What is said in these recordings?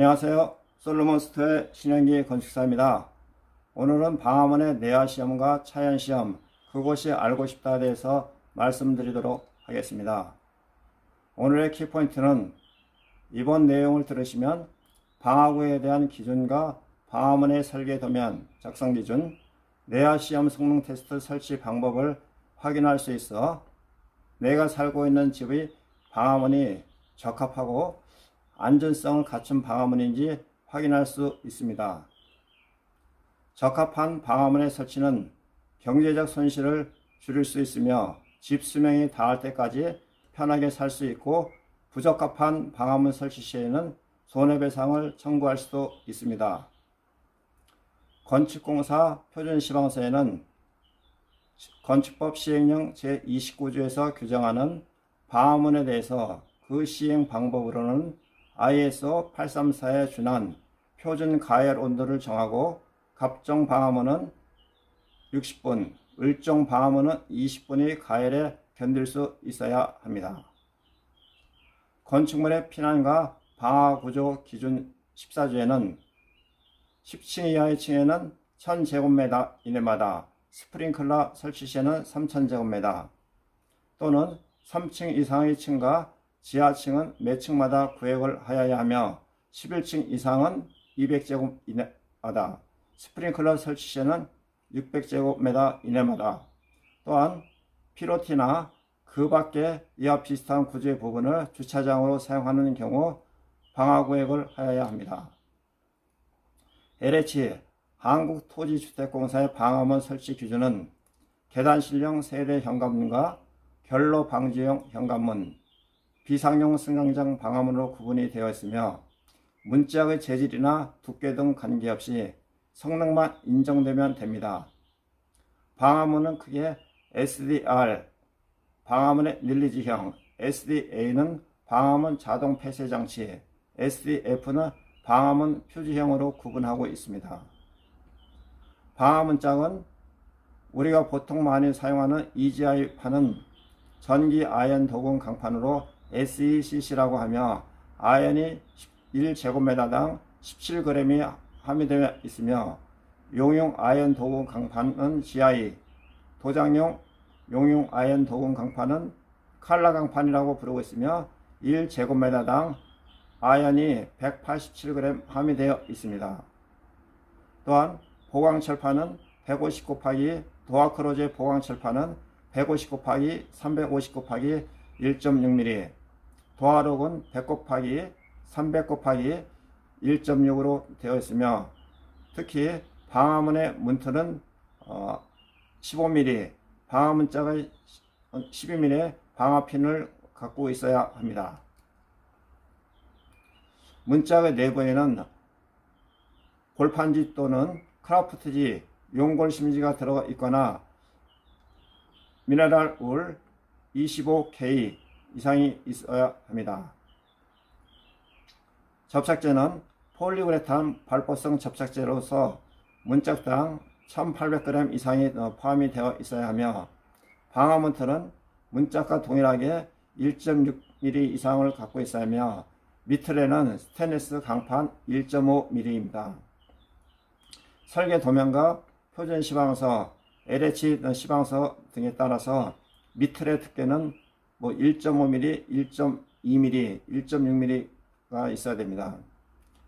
안녕하세요. 솔로몬스터의 신현기 건축사입니다. 오늘은 방화문의 내야 시험과 차연 시험, 그곳이 알고 싶다에 대해서 말씀드리도록 하겠습니다. 오늘의 키포인트는 이번 내용을 들으시면 방화구에 대한 기준과 방화문의 설계 도면, 작성 기준, 내야 시험 성능 테스트 설치 방법을 확인할 수 있어 내가 살고 있는 집의 방화문이 적합하고 안전성을 갖춘 방화문인지 확인할 수 있습니다. 적합한 방화문의 설치는 경제적 손실을 줄일 수 있으며 집 수명이 닿을 때까지 편하게 살 수 있고 부적합한 방화문 설치 시에는 손해배상을 청구할 수도 있습니다. 건축공사 표준시방서에는 건축법 시행령 제29조에서 규정하는 방화문에 대해서 그 시행 방법으로는 ISO 834에 준한 표준 가열 온도를 정하고 갑종 방화문은 60분, 을종 방화문은 20분이 가열에 견딜 수 있어야 합니다. 건축물의 피난과 방화 구조 기준 14조에는 10층 이하의 층에는 1000제곱미터 이내마다 스프링클러 설치 시에는 3000제곱미터 또는 3층 이상의 층과 지하층은 매 층마다 구획을 하여야 하며 11층 이상은 200제곱 이내마다 스프링클러 설치 시에는 600제곱미터 이내마다 또한 피로티나 그 밖에 이와 비슷한 구조의 부분을 주차장으로 사용하는 경우 방화구획을 하여야 합니다. LH 한국토지주택공사의 방화문 설치 기준은 계단실형 세대 현관문과 결로 방지용 현관문, 비상용 승강장 방화문으로 구분이 되어 있으며 문짝의 재질이나 두께 등 관계없이 성능만 인정되면 됩니다. 방화문은 크게 SDR, 방화문의 릴리지형, SDA는 방화문 자동 폐쇄 장치, SDF는 방화문 표지형으로 구분하고 있습니다. 방화문장은 우리가 보통 많이 사용하는 EGI판은 전기 아연 도금 강판으로 SECC라고 하며 아연이 1제곱미터당 17g이 함유되어 있으며 용용 아연 도금 강판은 GI, 도장용 용용 아연 도금 강판은 칼라 강판이라고 부르고 있으며 1제곱미터당 아연이 187g 함유되어 있습니다. 또한 보강철판은 150 곱하기 도화크로제 보강철판은 150 곱하기 350 곱하기 1.6mm 도화록은 100 곱하기 300 곱하기 1.6으로 되어 있으며 특히 방화문의 문틀은 15mm 방화문짝의 12mm 방화핀을 갖고 있어야 합니다. 문짝의 내부에는 골판지 또는 크라프트지, 용골 심지가 들어가 있거나 미네랄 울 25K 이상이 있어야 합니다. 접착제는 폴리우레탄 발포성 접착제로서 문짝당 1800g 이상이 포함이 되어 있어야 하며 방화문틀은 문짝과 동일하게 1.6mm 이상을 갖고 있어야 하며 밑틀에는 스테인리스 강판 1.5mm입니다. 설계 도면과 표준 시방서, LH 시방서 등에 따라서 밑틀의 두께는 뭐 1.5mm, 1.2mm, 1.6mm가 있어야 됩니다.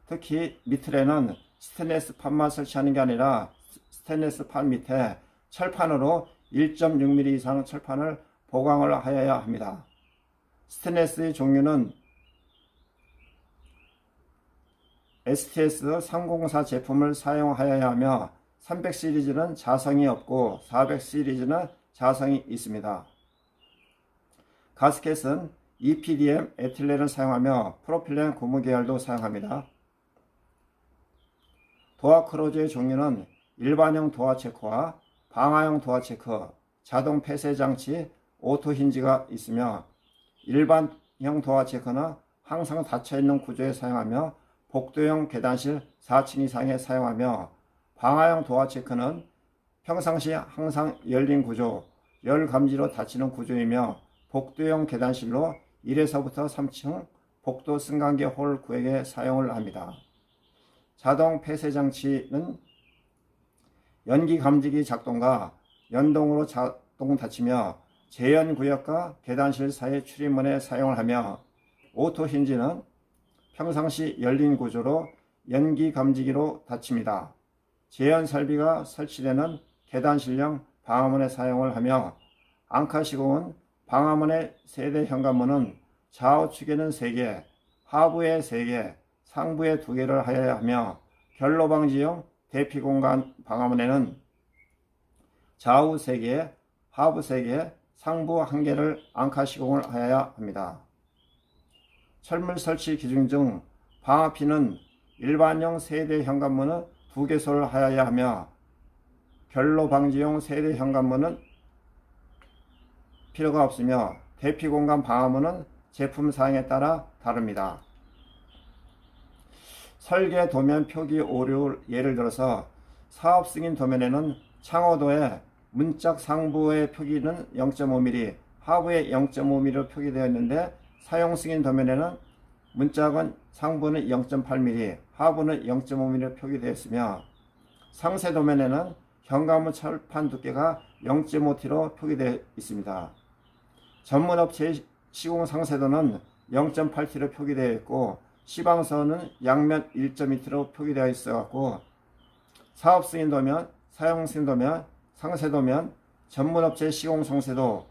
특히 밑틀에는 스테인리스 판만 설치하는 게 아니라 스테인리스 판 밑에 철판으로 1.6mm 이상 철판을 보강을 하여야 합니다. 스테인리스의 종류는 STS 304 제품을 사용하여야 하며 300 시리즈는 자성이 없고 400 시리즈는 자성이 있습니다. 가스켓은 EPDM 에틸렌을 사용하며 프로필렌 고무 계열도 사용합니다. 도화 크로즈의 종류는 일반형 도화 체크와 방화형 도화 체크, 자동 폐쇄 장치, 오토 힌지가 있으며 일반형 도화 체크는 항상 닫혀 있는 구조에 사용하며 복도형 계단실 4층 이상에 사용하며 방화형 도화 체크는 평상시 항상 열린 구조, 열 감지로 닫히는 구조이며 복도형 계단실로 1에서부터 3층 복도 승강기 홀 구획에 사용을 합니다. 자동 폐쇄 장치는 연기 감지기 작동과 연동으로 작동 닫히며 재연 구역과 계단실 사이 출입문에 사용을 하며 오토 힌지는 평상시 열린 구조로 연기 감지기로 닫힙니다. 재연 설비가 설치되는 계단실형 방화문에 사용을 하며 앙카 시공은 방화문의 세대 현관문은 좌우측에는 3개, 하부에 3개, 상부에 2개를 하여야 하며 결로 방지용 대피 공간 방화문에는 좌우 3개, 하부 3개, 상부 1개를 앙카 시공을 하여야 합니다. 철물 설치 기준 중 방화피는 일반용 세대 현관문은 2개소를 하여야 하며 결로 방지용 세대 현관문은 필요가 없으며 대피 공간 방화문은 제품 사양에 따라 다릅니다. 설계 도면 표기 오류 예를 들어서 사업 승인 도면에는 창호도의 문짝 상부의 표기는 0.5mm, 하부에 0.5mm로 표기되어 있는데 사용 승인 도면에는 문짝은 상부는 0.8mm, 하부는 0.5mm로 표기되어 있으며 상세 도면에는 현관문 철판 두께가 0.5t로 표기되어 있습니다. 전문업체 시공 상세도는 0.8t로 표기되어 있고 시방서는 양면 1.2t로 표기되어 있어 갖고 사업 승인 도면, 사용 승인 도면, 상세 도면, 전문업체 시공 상세도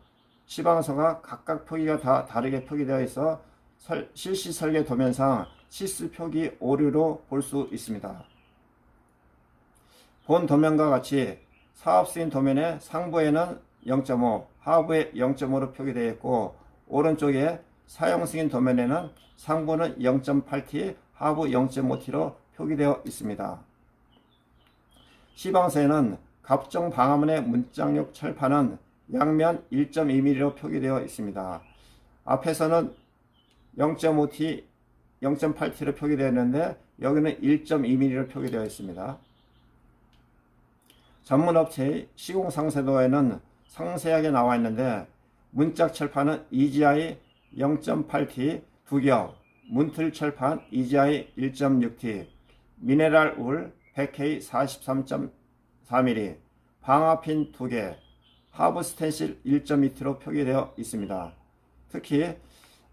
시방서가 각각 표기가 다 다르게 표기되어 있어 설, 실시 설계 도면상 실수 표기 오류로 볼 수 있습니다. 본 도면과 같이 사업 승인 도면의 상부에는 0.5, 하부에 0.5로 표기되어 있고 오른쪽에 사용 승인 도면에는 상부는 0.8t, 하부 0.5t로 표기되어 있습니다. 시방서에는 갑종 방화문의 문장력 철판은 양면 1.2mm로 표기되어 있습니다. 앞에서는 0.5t, 0.8t로 표기되어 있는데 여기는 1.2mm로 표기되어 있습니다. 전문업체의 시공상세도에는 상세하게 나와 있는데 문짝 철판은 EGI 0.8T 두 겹, 문틀 철판 EGI 1.6T, 미네랄 울 100K 43.4mm, 방화핀 두 개, 하부 스텐실 1.2T로 표기되어 있습니다. 특히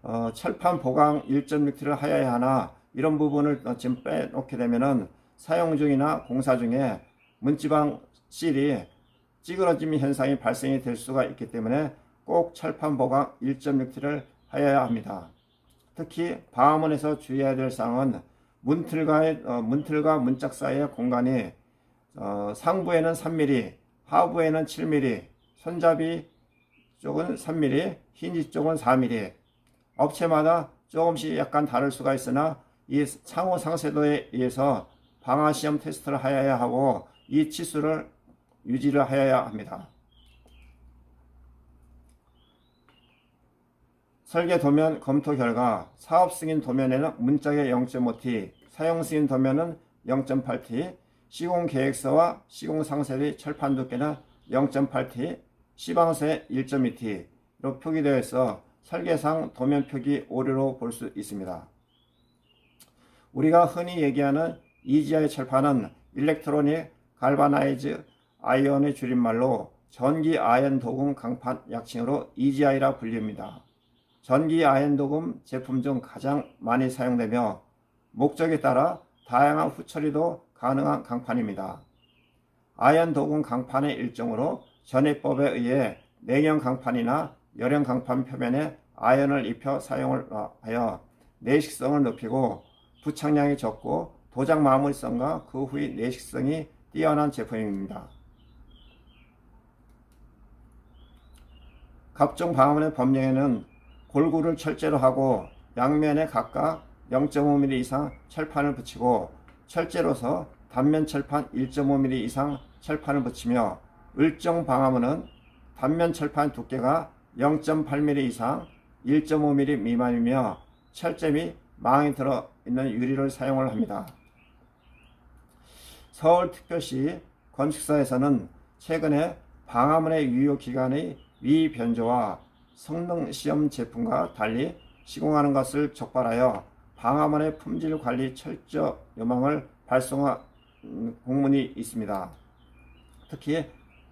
어, 철판 보강 1.6T를 하여야 하나 이런 부분을 지금 빼놓게 되면은 사용 중이나 공사 중에 문지방 실이 찌그러짐 현상이 발생이 될 수가 있기 때문에 꼭 철판 보강 1.6T를 하여야 합니다. 특히 방화문에서 주의해야 될 사항은 문틀과의, 어, 문틀과 문짝 사이의 공간이 어, 상부에는 3mm, 하부에는 7mm, 손잡이 쪽은 3mm, 힌지 쪽은 4mm. 업체마다 조금씩 약간 다를 수가 있으나 이 상호 상세도에 의해서 방화 시험 테스트를 하여야 하고 이 치수를 유지를 하여야 합니다. 설계 도면 검토 결과 사업 승인 도면에는 문짝의 0.5t, 사용 승인 도면은 0.8t, 시공 계획서와 시공 상세의 철판 두께는 0.8t, 시방서에 1.2t로 표기되어 있어 설계상 도면 표기 오류로 볼 수 있습니다. 우리가 흔히 얘기하는 EGI 철판은 일렉트로닉 갈바나이즈 아이언의 줄임말로 전기 아연 도금 강판 약칭으로 EGI라 불립니다. 전기 아연 도금 제품 중 가장 많이 사용되며 목적에 따라 다양한 후처리도 가능한 강판입니다. 아연 도금 강판의 일종으로 전해법에 의해 냉형 강판이나 열형 강판 표면에 아연을 입혀 사용을 하여 내식성을 높이고 부착량이 적고 도장 마무리성과 그 후의 내식성이 뛰어난 제품입니다. 각종 방화문의 법령에는 골고를 철제로 하고 양면에 각각 0.5mm 이상 철판을 붙이고 철제로서 단면 철판 1.5mm 이상 철판을 붙이며 을정 방화문은 단면 철판 두께가 0.8mm 이상 1.5mm 미만이며 철제 및 망이 들어있는 유리를 사용을 합니다. 서울특별시 건축사에서는 최근에 방화문의 유효 기간의 미변조와 성능 시험 제품과 달리 시공하는 것을 적발하여 방화문의 품질 관리 철저 요망을 발송한 공문이 있습니다. 특히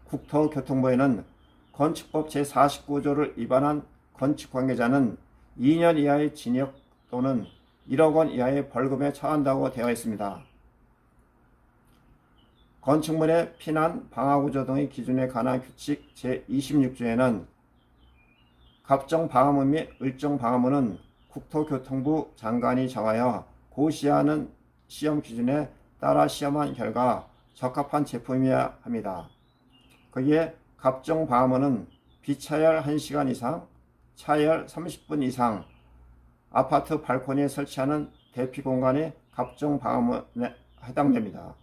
국토교통부에는 건축법 제49조를 위반한 건축 관계자는 2년 이하의 징역 또는 1억 원 이하의 벌금에 처한다고 되어 있습니다. 건축물의 피난, 방화구조 등의 기준에 관한 규칙 제26조에는 갑정 방화문 및 을정 방화문은 국토교통부 장관이 정하여 고시하는 시험 기준에 따라 시험한 결과 적합한 제품이어야 합니다. 거기에 갑정 방화문은 비차열 1시간 이상, 차열 30분 이상, 아파트 발코니에 설치하는 대피 공간이 갑정 방화문에 해당됩니다.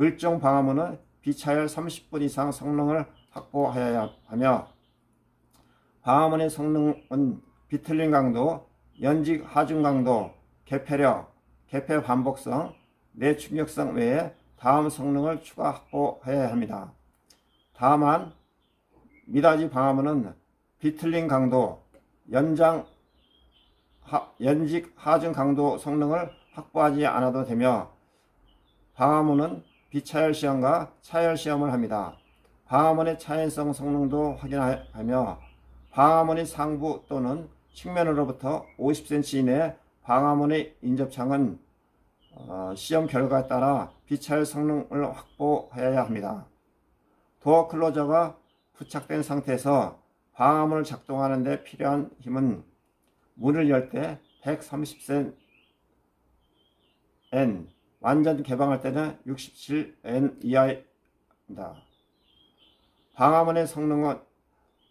을정 방화문은 비차열 30분 이상 성능을 확보하여야 하며 방화문의 성능은 비틀림 강도, 연직 하중 강도, 개폐력, 개폐 반복성, 내충격성 외에 다음 성능을 추가 확보해야 합니다. 다만 미닫이 방화문은 비틀림 강도, 연장 하, 연직 하중 강도 성능을 확보하지 않아도 되며 방화문은 비차열 시험과 차열 시험을 합니다. 방화문의 차연성 성능도 확인하며 방화문의 상부 또는 측면으로부터 50cm 이내 방화문의 인접창은 어, 시험 결과에 따라 비차열 성능을 확보해야 합니다. 도어 클로저가 부착된 상태에서 방화문을 작동하는 데 필요한 힘은 문을 열 때 130cm N, 완전 개방할 때는 67N 이하입니다. 방화문의 성능은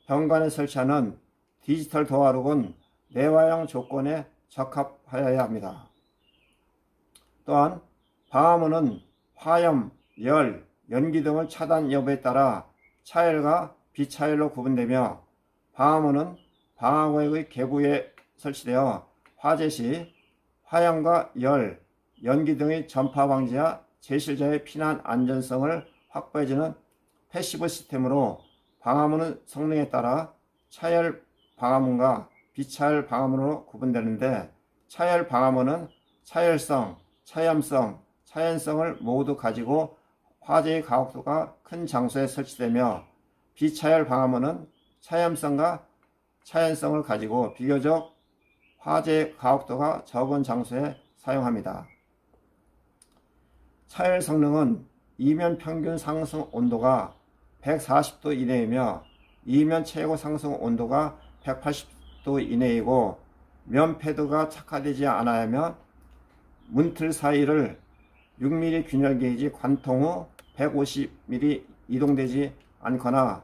현관에 설치하는 디지털 도어록은 내화형 조건에 적합하여야 합니다. 또한 방화문은 화염, 열, 연기 등을 차단 여부에 따라 차열과 비차열로 구분되며 방화문은 방화구역의 계부에 설치되어 화재 시 화염과 열, 연기 등의 전파 방지와 제실자의 피난 안전성을 확보해주는 패시브 시스템으로 방화문은 성능에 따라 차열 방화문과 비차열 방화문으로 구분되는데 차열 방화문은 차열성, 차염성, 차연성을 모두 가지고 화재의 가혹도가 큰 장소에 설치되며 비차열 방화문은 차염성과 차연성을 가지고 비교적 화재 가혹도가 적은 장소에 사용합니다. 차열 성능은 이면 평균 상승 온도가 140도 이내이며 이면 최고 상승 온도가 180도 이내이고 면 패드가 착화되지 않아야 하며 문틀 사이를 6mm 균열 게이지 관통 후 150mm 이동되지 않거나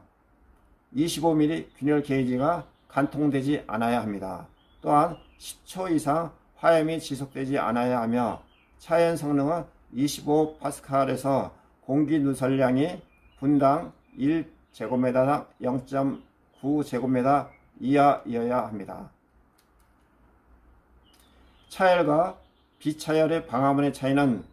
25mm 균열 게이지가 관통되지 않아야 합니다. 또한 10초 이상 화염이 지속되지 않아야 하며 차연 성능은 25 파스칼에서 공기 누설량이 분당 1제곱미터당 0.9제곱미터 이하여야 합니다. 차열과 비차열의 방화문의 차이는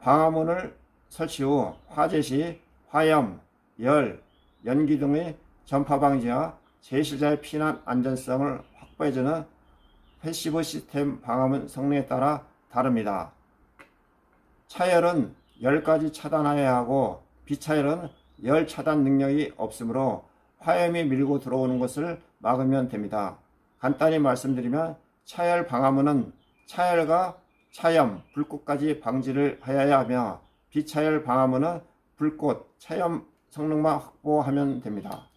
방화문을 설치 후 화재 시 화염, 열, 연기 등의 전파 방지와 제실자의 피난 안전성을 확보해주는 패시브 시스템 방화문 성능에 따라 다릅니다. 차열은 열까지 차단하여야 하고 비차열은 열 차단 능력이 없으므로 화염이 밀고 들어오는 것을 막으면 됩니다. 간단히 말씀드리면 차열 방화문은 차열과 차염, 불꽃까지 방지를 하여야 하며 비차열 방화문은 불꽃, 차염 성능만 확보하면 됩니다.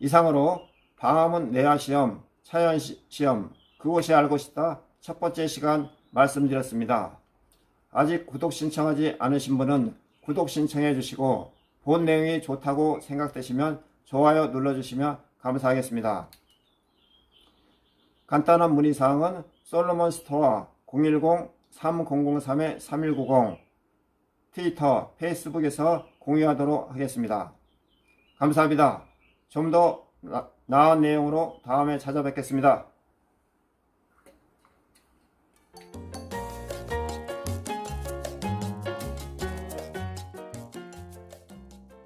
이상으로 방화문 내화 시험, 차연 시험, 그곳이 알고 싶다 첫 번째 시간 말씀드렸습니다. 아직 구독 신청하지 않으신 분은 구독 신청해 주시고 본 내용이 좋다고 생각되시면 좋아요 눌러주시면 감사하겠습니다. 간단한 문의사항은 솔로몬 스토어 010-3003-3190 트위터, 페이스북에서 공유하도록 하겠습니다. 감사합니다. 좀 더 나은 내용으로 다음에 찾아뵙겠습니다.